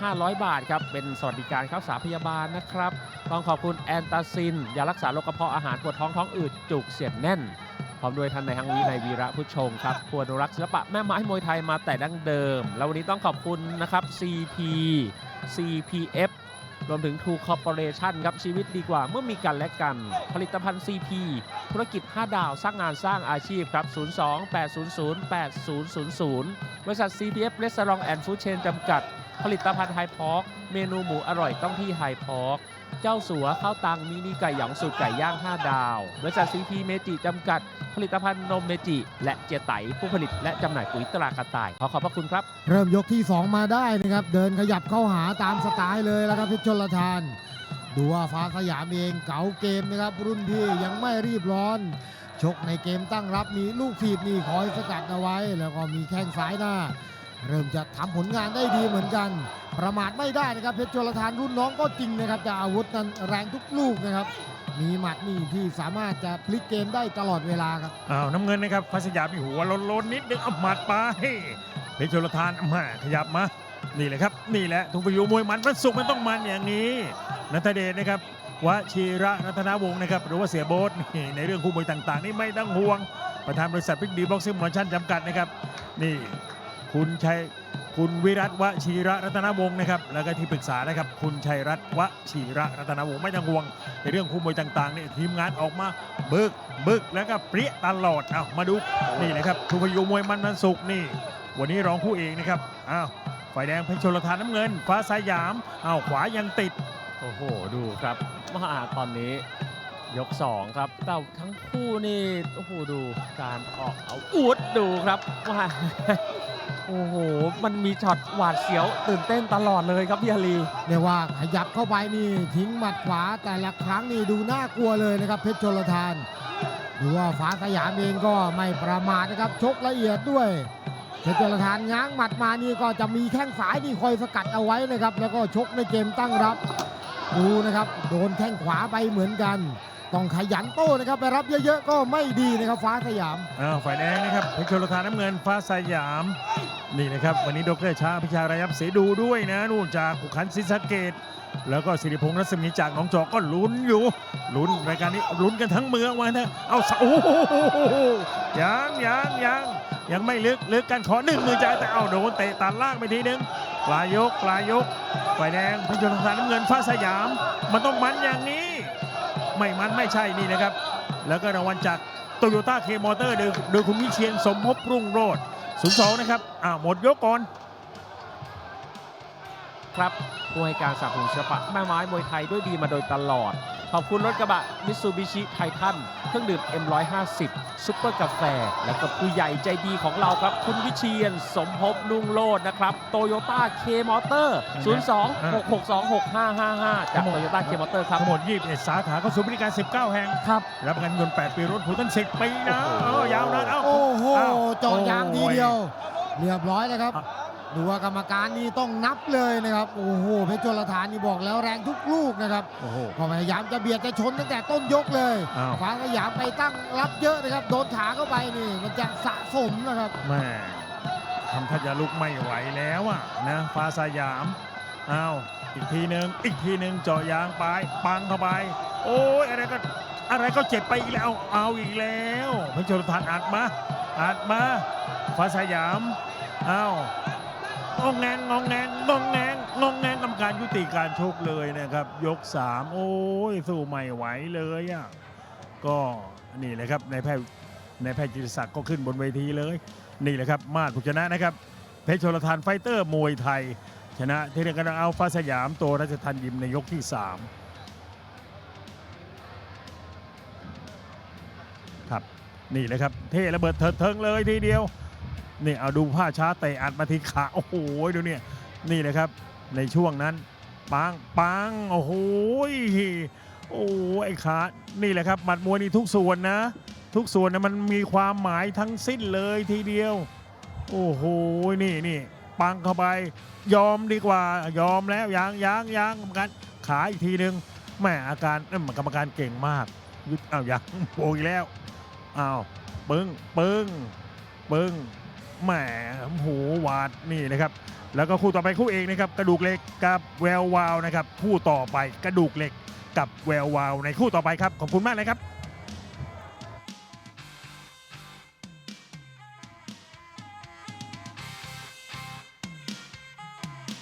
500 บาทครับ เป็นสวัสดิการข้าวสารพยาบาลนะครับ ต้องขอบคุณแอนตาซิน ยารักษาโรคกระเพาะอาหารปวดท้องท้องอืดจุกเสียดแน่น พร้อมด้วยท่านในายฮังวีในายวีระพุทธชงครับผู้อนุรักษ์ศิลปะแม่ไม้มวยไทยมาแต่ดั้งเดิม แล้ววันนี้ต้องขอบคุณนะครับ CP CPF รวมถึง True Corporation ครับชีวิตดีกว่าเมื่อมีกันและกัน ผลิตภัณฑ์ CP ธุรกิจ 5 ดาว สร้างงานสร้างอาชีพครับ 02-800-8000 บริษัท CPF Restaurant and Food Chain จำกัด ผลิตภัณฑ์ไฮพอกเมนูหมูอร่อยต้องที่ไฮพอกเจ้าสัวข้าวตังมินิไก่หยองสูตรไก่ย่าง 5 ดาวบริษัท CP เมจิจำกัด ผลิตภัณฑ์นมเมจิ และเจไตผู้ผลิตและจำหน่ายปุ๋ยตรากระต่าย ขอขอบพระคุณครับ เริ่มยกที่ 2 มาได้นะครับ เดินขยับเข้าหาตามสไตล์เลยแล้วครับเพชชนลทาน ดูว่าฟ้าสยามเองเก๋าเกมนะครับรุ่นพี่ยังไม่รีบร้อน ชกในเกมตั้งรับมีลูกถีบนี่คอยสกัดเอาไว้ แล้วก็มีแข้งซ้ายหน้า เริ่มจะทำผลงานได้ดีเหมือนกัน ประมาทไม่ได้นะครับเพชรชลทานรุ่นน้องก็จริงนะครับแต่อาวุธนั้นแรงทุกลูกนะครับ มีหมัดนี่ที่สามารถจะพลิกเกมได้ตลอดเวลาครับอ้าวน้ำเงินนะครับพัสยามีหัวโลนๆนนิดนึงเอาหมัดไปเพชรชลทานมาขยับมานี่แหละครับ นี่แหละทุกประยุมวยมันมันสุกมันต้องมันอย่างนี้นัทเดชนะครับวชิระรัตนวงศ์นะครับหรือว่าเสียโบ๊ทนี่ในเรื่องคู่มวยต่าง ๆ นี่ไม่ต้องห่วงประธานบริษัทพิกดีบ็อกซิ่งมอนชั่นจำกัดนะครับนี่ คุณชัยคุณวิรัตวชิระรัตนวงศ์นะครับแล้วก็ที่ปรึกษานะครับคุณชัยรัตน์วชิระรัตนวงศ์ไม่ต้องห่วง ในเรื่องคู่มวยต่างๆนี่ทีมงานออกมาบึกบึกแล้วก็เปรี้ยตลอดเอามาดูนี่นะครับทุพยุมวยมันมันสุกนี่ วันนี้รองคู่เอกนะครับอ้าวฝ่ายแดงเพชรชลทานน้ำเงิน ฟ้าสายามอ้าวขวายังติดโอ้โหดูครับมาตอนนี้ยก 2 ครับแต่ทั้งคู่นี่โอ้โหดูการออกเอาอุดดูครับว่า โอ้โห มันมีช็อตหวาดเสียว ตื่นเต้นตลอดเลยครับพี่อาลีเรียกว่าขยับเข้าไปนี่ทิ้งหมัดขวาแต่ละครั้งนี่ดูน่ากลัวเลยนะครับเพชรชลทานดูว่าฟ้าสยามเองก็ไม่ประมาทนะครับชกละเอียดด้วยเพชรชลทานง้างหมัดมานี่ก็จะมีแข้งซ้ายนี่คอยสกัดเอาไว้นะครับ แล้วก็ชกในเกมตั้งรับ ดูนะครับ โดนแข้งขวาไปเหมือนกัน ต้องขยันโต้นะครับไปรับเยอะๆก็ไม่ดีนะครับฟ้าสยามอ้าวฝ่ายแดงนะครับเพชรชลทานน้ำเงินฟ้าสยามนี่นะครับวันนี้ดรชาพิชาระยับเสดูด้วยนะนู่นจากขุขันศรีสะเกดแล้วก็สิริพงษ์รัศมีจากหนองจอกก็ลุ้นอยู่ลุ้นรายการนี้ลุ้นกันทั้งเมืองวันเถอะเอาสโอ้โหยังยังยังยังไม่ลึกลึกกันขอหนึ่งมือใจแต่เอาโดนเตะตัดล่างไปทีนึงปลายยกปลายยกฝ่ายแดงเพชรชลทานน้ำเงินฟ้าสยาม มันต้องมันอย่างนี้ ไม่มันไม่ใช่นี่นะครับ แล้วก็รางวัลจากโตโยต้าเคมอเตอร์โดยคุณวิเชียนสมภพรุ่งโรจน์ศูนย์สองนะครับอ้าวหมดยกก่อน ครับผู้ให้การสนับสนุนศิลปะแม่ไม้มวยไทยด้วยดีมาโดยตลอด ขอบคุณรถกระบะมิ t ซูบิชิไททันเครื่องดื่ม M150 ซุปเปอร์กาแฟ และก็ผู้ใหญ่ใจดีของเราครับ คุณวิเชียนสมภพนุ่งโลดนะครับโตโยต้าเคมอเตอร์02-662-6555 จากโตโยต้าเคมอเตอร์ครับทั้งหมด21สาขาเข้าสู่บริการ 19 แห่ง ครับ รับประกันเงิน8ปีรถผูตั้ง 10 ปีนะโอ้โหเออยาวนานเอ้าโอ้โหอ้าวเจาะยางทีเดียวโอ้เรียบร้อยเลยครับอะ ดูว่ากรรมการนี่ต้องนับเลยนะครับ โอ้โหเพชรชลทานนี่บอกแล้วแรงทุกลูกนะครับโอ้โหก็พยายามจะเบียดจะชนตั้งแต่ต้นยกเลยอ้าว ฟ้าสยามไปตั้งรับเยอะนะครับ โดนขาเข้าไปนี่ มันจะสะสมนะครับ แม่ทำท่าจะลุกไม่ไหวแล้วอะนะฟ้าสยามอ้าวอีกทีหนึ่งอีกทีหนึ่งเจาะยางไปปังเข้าไป โอ้ยอะไรก็อะไรก็เจ็บไปอีกแล้ว เอาอีกแล้วเพชรชลทานอัดมาอัดมาฟ้าสยามอ้าว งองแงงงองแงงงองแงงงองแงงกรรมการยุติการชกเลยนะครับ ยก 3 โอ้ยสู้ไม่ไหวเลยอะก็นี่แหละครับในายแพทย์ในายแพทย์จิตศักดิ์ก็ขึ้นบนเวทีเลย นี่แหละครับมาดผู้ชนะนะครับเพชรชลทานไฟเตอร์มวยไทย ชนะที่เรียกกันเอาฟ้าสยามตัวรัชทันยิมในยกที่ 3 ครับนี่เลยครับเท่ระเบิดเถิดเทิงเลยทีเดียว นี่เอาดูผ้าช้าเตะอัดมาที่ขาโอ้โหดูเนี่ยนี่เลยครับ ในช่วงนั้นปังปังโอ้โหโอ้ไอ้ขานี่แหละครับหมัดมวยนี่ทุกส่วนนะ ทุกส่วนนะมันมีความหมายทั้งสิ้นเลยทีเดียว โอ้โหนี่นี่ปังเข้าไป ยอมดีกว่ายอมแล้วยังยังยังกรรมการขาอีกทีนึงแหมอาการเอ้ยกรรมการเก่งมากยุดอ้าวยังโบกอีกแล้วอ้าวปึ้งปึ้งปึ้ง แหมหูหวาดนี่นะครับแล้วก็คู่ต่อไปคู่เอกนะครับกระดูกเหล็กกับแวววาวนะครับคู่ต่อไปกระดูกเหล็กกับแวววาวในคู่ต่อไปครับขอบคุณมากเลยครับ